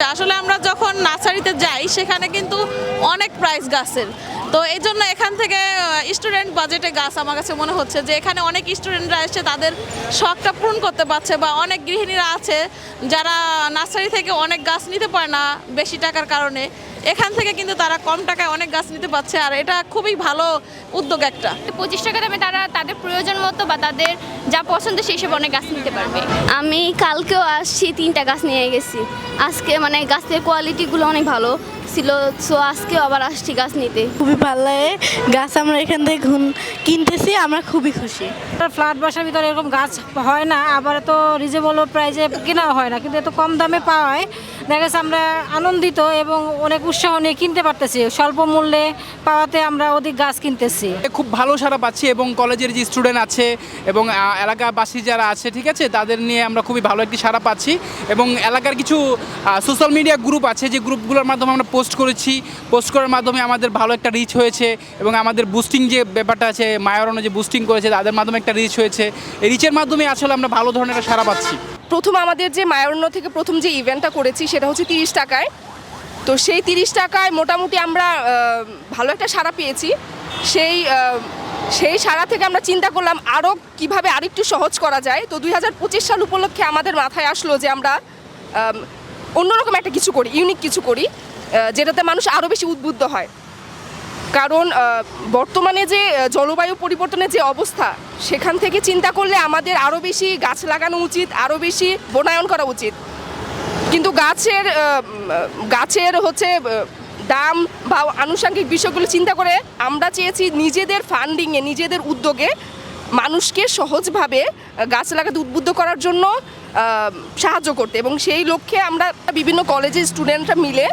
আসলে আমরা যখন নার্সারিতে যাই, সেখানে কিন্তু অনেক প্রাইস গাছের। তো এই জন্য এখান থেকে স্টুডেন্ট বাজেটে গাছ আমার কাছে মনে হচ্ছে যে এখানে অনেক স্টুডেন্টরা এসে তাদের শখটা পূরণ করতে পারছে বা অনেক গৃহিণীরা আছে যারা নার্সারি থেকে অনেক গাছ নিতে পারে না বেশি টাকার কারণে। এখান থেকে কিন্তু তারা কম টাকায় অনেক গাছ নিতে পারছে আর এটা খুবই ভালো উদ্যোগ একটা। পঁচিশ টাকা দামে তারা তাদের প্রয়োজন মতো বা তাদের যা পছন্দ সেই সব অনেক গাছ নিতে পারবে। আমি কালকেও আসছি তিনটা গাছ নিয়ে গেছি। আজকে মানে গাছের কোয়ালিটিগুলো অনেক ভালো। ছিল সো আজকে আবার আসছি গাছ নিতে। খুবই ভালো লাগে। গাছ আমরা এখান থেকে ঘুম কিনতেছি আমরা খুবই খুশি। ফ্ল্যাট বাসার ভিতরে এরকম গাছ হয় না আবার তো রিজনেবল প্রাইসে কেনা হয় না কিন্তু এত কম দামে পাওয়ায় দেখা যাচ্ছে আমরা আনন্দিত এবং অনেক উৎসাহ নিয়ে কিনতে পারতেছি। স্বল্প মূল্যে পাওয়াতে আমরা অধিক গাছ কিনতেছি। খুব ভালো সারা পাচ্ছি এবং কলেজের যে স্টুডেন্ট আছে এবং এলাকাবাসী যারা আছে ঠিক আছে? তাদের নিয়ে আমরা খুবই ভালো একটি সারা পাচ্ছি এবং এলাকার কিছু সোশ্যাল মিডিয়া গ্রুপ আছে যে গ্রুপগুলোর মাধ্যমে আমরা পোস্ট করেছি। পোস্ট করার মাধ্যমে আমাদের ভালো একটা রিচ হয়েছে এবং আমাদের বুস্টিং যে ব্যাপারটা আছে মায়ারণে যে বুস্টিং করেছে তাদের মাধ্যমে একটা রিচ হয়েছে। এই রিচের মাধ্যমে আসলে আমরা ভালো ধরনের একটা সারা পাচ্ছি। প্রথম আমাদের যে মায়ারণ্য থেকে প্রথম যে ইভেন্টটা করেছি সেটা হচ্ছে তিরিশ টাকায়। তো সেই তিরিশ টাকায় মোটামুটি আমরা ভালো একটা সাড়া পেয়েছি। সেই সেই সাড়া থেকে আমরা চিন্তা করলাম আরও কীভাবে আরেকটু সহজ করা যায়। তো দুই হাজার পঁচিশ সাল উপলক্ষে আমাদের মাথায় আসলো যে আমরা আম, অন্যরকম একটা কিছু করি ইউনিক কিছু করি যেটাতে মানুষ আরও বেশি উদ্বুদ্ধ হয়। কারণ বর্তমানে যে জলবায়ু পরিবর্তনের যে অবস্থা সেখান থেকে চিন্তা করলে আমাদের আরও বেশি গাছ লাগানো উচিত আরও বেশি বনায়ন করা উচিত। কিন্তু গাছের গাছের হচ্ছে দাম বা আনুষঙ্গিক বিষয়গুলো চিন্তা করে আমরা চেয়েছি নিজেদের ফান্ডিংয়ে নিজেদের উদ্যোগে মানুষকে সহজভাবে গাছ লাগাতে উদ্বুদ্ধ করার জন্য সাহায্য করতে। এবং সেই লক্ষ্যে আমরা বিভিন্ন কলেজের স্টুডেন্টরা মিলে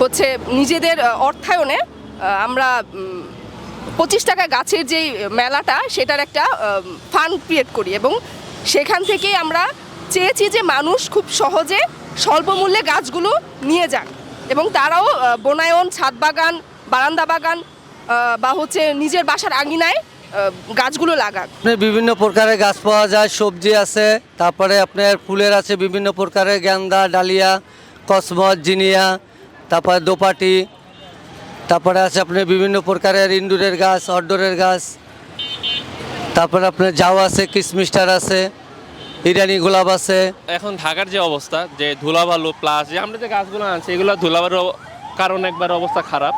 হচ্ছে নিজেদের অর্থায়নে আমরা পঁচিশ টাকা গাছের যেই মেলাটা, সেটার একটা ফান্ড ক্রিয়েট করি। এবং সেখান থেকেই আমরা চেয়েছি যে মানুষ খুব সহজে স্বল্প মূল্যে গাছগুলো নিয়ে যাক এবং তারাও বনায়ন, ছাদ বাগান, বারান্দা বাগান বা হচ্ছে নিজের বাসার আঙিনায় গাছগুলো আপনার বিভিন্ন প্রকারের গাছ পাওয়া যায়, সবজি আছে, তারপরে আপনার ফুলের আছে বিভিন্ন প্রকারের গেন্দা, ডালিয়া, কসমস, জিনিয়া, তারপরে দোপাটি, তারপরে আছে আপনার বিভিন্ন প্রকারের ইনডোরের গাছ আউটডোরের গাছ, তারপরে আপনার জাও আছে, কিসমিস্টার আছে। ইরানি গোলাপ আছে। এখন ঢাকার যে অবস্থা যে ধুলাবালু প্লাস যে আমরা যে গাছগুলো আনছি এগুলো ধুলাবালুর কারণ একবার অবস্থা খারাপ।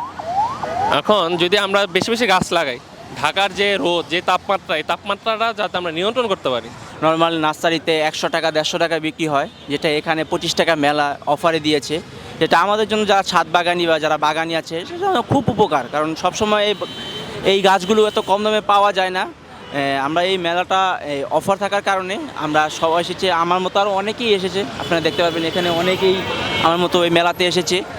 এখন যদি আমরা বেশি বেশি গাছ লাগাই ঢাকার যে রোদ যে তাপমাত্রা এই তাপমাত্রাটা যাতে আমরা নিয়ন্ত্রণ করতে পারি। নর্মাল নার্সারিতে একশো টাকা দেড়শো টাকা বিক্রি হয় যেটা এখানে পঁচিশ টাকা মেলা অফারে দিয়েছে। যেটা আমাদের জন্য যারা ছাদ বাগানি বা যারা বাগানি আছে সেটা খুব উপকার কারণ সবসময় এই এই গাছগুলো এত কম দামে পাওয়া যায় না। আমরা এই মেলাটা অফার থাকার কারণে আমরা সবাই এসেছে। আমার মতো আরও অনেকেই এসেছে। আপনারা দেখতে পাবেন এখানে অনেকেই আমার মতো ওই মেলাতে এসেছে।